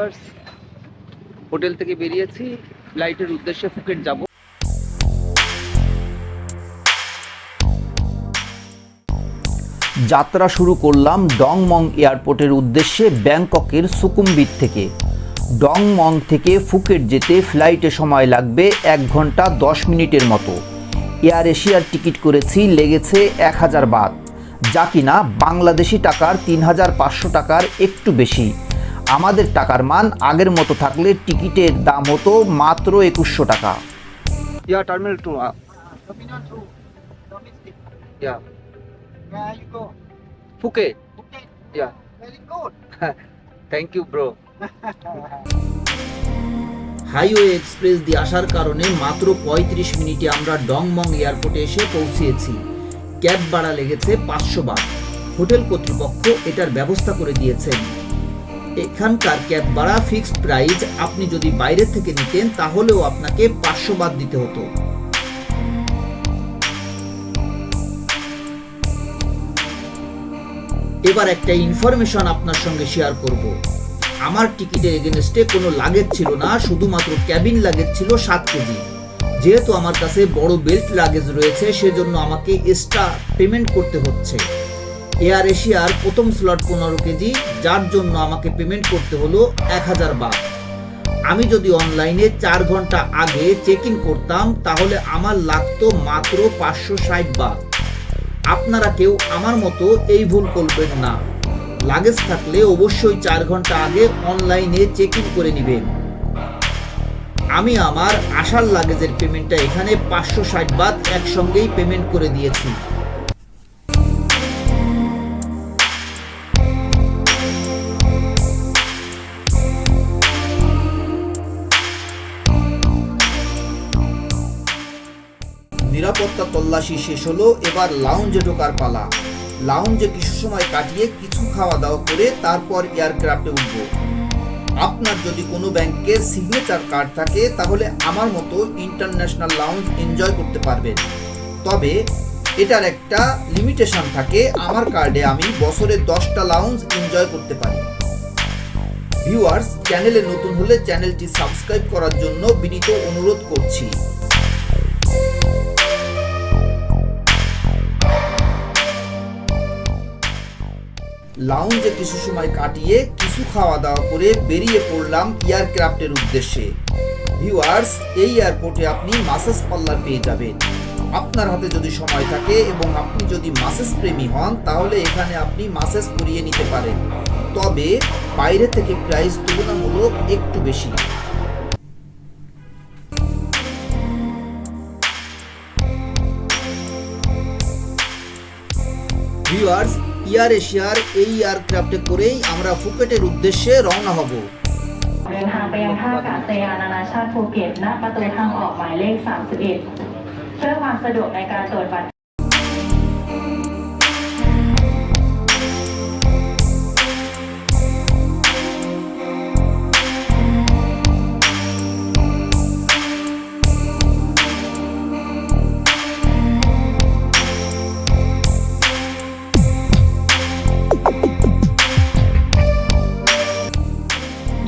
Viewers hotel থেকে বেরিয়েছি ফ্লাইটের উদ্দেশ্যে ফুকেট যাব। যাত্রা শুরু করলাম ডংমং এয়ারপোর্টের উদ্দেশ্যে ব্যাংককের সুকুমবিট থেকে। ডংমং থেকে ফুকেট যেতে ফ্লাইটে সময় লাগবে এক ঘণ্টা দশ মিনিটের মতো। এয়ার এশিয়ার টিকিট করেছি, লেগেছে এক হাজার বাদ। যা কিনা বাংলাদেশি টাকার তিন হাজার পাঁচশো টাকার একটু বেশি। আমাদের টাকার মান আগের মতো থাকলে টিকিটের দাম হতো মাত্র একুশশো টাকা yeah terminal two Terminal 2, domestic. Yeah Where you go? Phuket Phuket. Yeah Very good. Thank you bro highway express দিয়ে আসার কারণে মাত্র পঁয়ত্রিশ মিনিটে আমরা ডংমং এয়ারপোর্টে এসে পৌঁছেছি ক্যাব ভাড়া লেগেছে পাঁচশো বার হোটেল কর্তৃপক্ষ এটার ব্যবস্থা করে দিয়েছেন এখানকার ক্যাব ভাড়া ফিক্সড প্রাইস আপনি যদি বাইরে থেকে নিতেন তাহলেও আপনাকে পাঁচশো বাদ দিতে হতো। এবার একটা ইনফরমেশন আপনার সঙ্গে শেয়ার করব। আমার টিকিটের এগেনস্টে কোনো লাগেজ ছিল না, শুধুমাত্র ক্যাবিন লাগেজ ছিল সাত কেজি। যেহেতু আমার কাছে বড় বেল্ট লাগেজ রয়েছে, সেজন্য আমাকে এক্সট্রা পেমেন্ট করতে হচ্ছে। এয়ার এশিয়ার প্রথম স্লট পনেরো কেজি, যার জন্য আমাকে পেমেন্ট করতে হলো এক হাজার বার। আমি যদি অনলাইনে চার ঘণ্টা আগে চেক ইন করতাম, তাহলে আমার লাগতো মাত্র পাঁচশো ষাট বার। আপনারা কেউ আমার মতো এই ভুল করবেন না। লাগেজ থাকলে অবশ্যই চার ঘণ্টা আগে অনলাইনে চেক ইন করে নেবেন। আমি আমার আসার লাগেজের পেমেন্টটা এখানে পাঁচশো ষাট বাদ একসঙ্গেই পেমেন্ট করে দিয়েছি। নিরাপত্তা তল্লাশি শেষ হলো, এবার লাউঞ্জে ঢোকার পালা। লাউঞ্জে কিছু সময় কাটিয়ে কিছু খাওয়া দাওয়া করে তারপর এয়ারক্রাফটে উঠব। আপনার যদি কোনো ব্যাংকের সিগনেচার কার্ড থাকে, তাহলে আমার মতো ইন্টারন্যাশনাল লাউঞ্জ এনজয় করতে পারবেন। তবে এটার একটা লিমিটেশন থাকে, আমার কার্ডে আমি বছরে দশটা লাউঞ্জ এনজয় করতে পারি। ভিউয়ার্স চ্যানেলে নতুন হলে চ্যানেলটি সাবস্ক্রাইব করার জন্য বিনীত অনুরোধ করছি। লাউঞ্জে কিছু সময় কাটিয়ে কিছু খাওয়া দাওয়া করে বেরিয়ে পড়লাম এয়ারক্রাফটের উদ্দেশ্যে। ভিউয়ার্স, এই এয়ারপোর্টে আপনি মাসাজ পার্লার পেয়ে যাবেন। আপনার হাতে যদি সময় থাকে এবং আপনি যদি মাসাজ প্রেমী হন, তাহলে এখানে আপনি মাসাজ করিয়ে নিতে পারেন। তবে বাইরে থেকে প্রাইস তুলনামূলক একটু বেশি। ভিউয়ার্স এয়ার এশিয়ার এই এয়ারক্রাফটে করেই আমরা ফুকেটের উদ্দেশ্যে রওনা হব เดินทางไปยังท่าอากาศยานนานาชาติภูเก็ตณประตูทางออกหมายเลข 31 เพื่อความสะดวกในการตรวจบัตร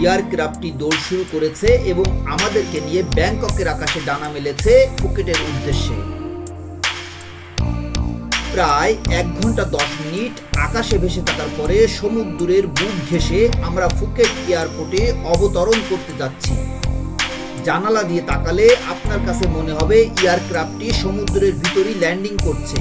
এয়ারক্রাফটটি দৌড় শুরু করেছে এবং আমাদেরকে নিয়ে ব্যাংককের আকাশে ডানা মেলেছে ফুকেটের উদ্দেশ্যে। প্রায় এক ঘণ্টা দশ মিনিট আকাশে ভেসে থাকার পরে সমুদ্রের বুক ঘেঁষে আমরা ফুকেট এয়ারপোর্টে অবতরণ করতে যাচ্ছি। জানালা দিয়ে তাকালে আপনার কাছে মনে হবে এয়ারক্রাফটটি সমুদ্রের ভিতরই ল্যান্ডিং করছে।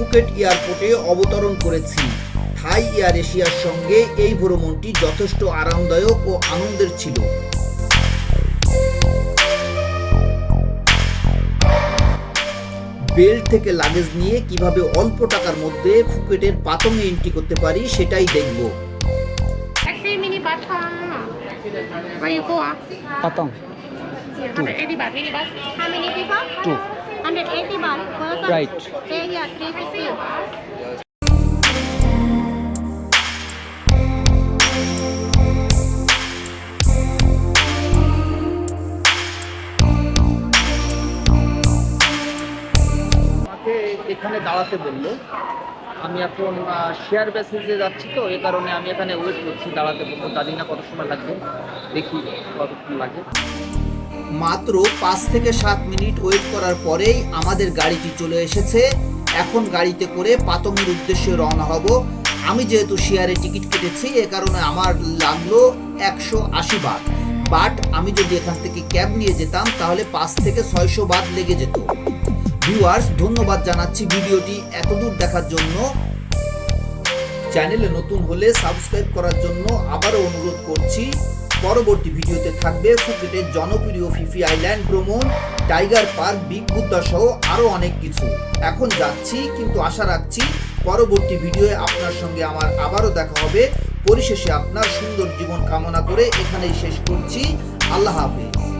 ফুকেট এয়ারপোর্টে অবতরণ করেছি থাই এয়ার এশিয়ার সঙ্গে এই ভ্রমণটি যথেষ্ট আরামদায়ক ও আনন্দের ছিল। বেল্ট থেকে লাগেজ নিয়ে কীভাবে অল্প টাকার মধ্যে ফুকেটের পাতঙ্গে এন্ট্রি করতে পারি সেটাই দেখব। পাতং 180 baht person. Right. Stay here 350 আমাকে এখানে দাঁড়াতে বলল। আমি এখন শেয়ার বেসিসে যাচ্ছি তো এ কারণে আমি এখানে ওয়েট করছি দাঁড়াতে বলব জানি না কত সময় লাগবে দেখি কতক্ষণ লাগে। মাত্র পাঁচ থেকে সাত মিনিট ওয়েট করার পরেই আমাদের গাড়িটি চলে এসেছে। এখন গাড়িতে করে পাতঙ্গের উদ্দেশ্যে রওনা হব। আমি যেহেতু শেয়ারে টিকিট কেটেছি, এ কারণে আমার লাগল একশো আশি বাট বাট আমি যদি এখান থেকে ক্যাব নিয়ে যেতাম, তাহলে পাঁচ থেকে ছয়শো বাদ লেগে যেত। ভিউয়ার্স, ধন্যবাদ জানাচ্ছি ভিডিওটি এতদূর দেখার জন্য। চ্যানেলে নতুন হলে সাবস্ক্রাইব করার জন্য আবারও অনুরোধ করছি। পরবর্তী ভিডিওতে থাকবে ফুকেটের জনপ্রিয় Phi Phi island island tiger park big Buddha সহ আরও অনেক কিছু। এখন যাচ্ছি, কিন্তু আশা রাখছি পরবর্তী ভিডিওয়ে আপনার সঙ্গে আমার আবারও দেখা হবে। পরিশেষে আপনার সুন্দর জীবন কামনা করে এখানেই শেষ করছি। আল্লাহ হাফেজ।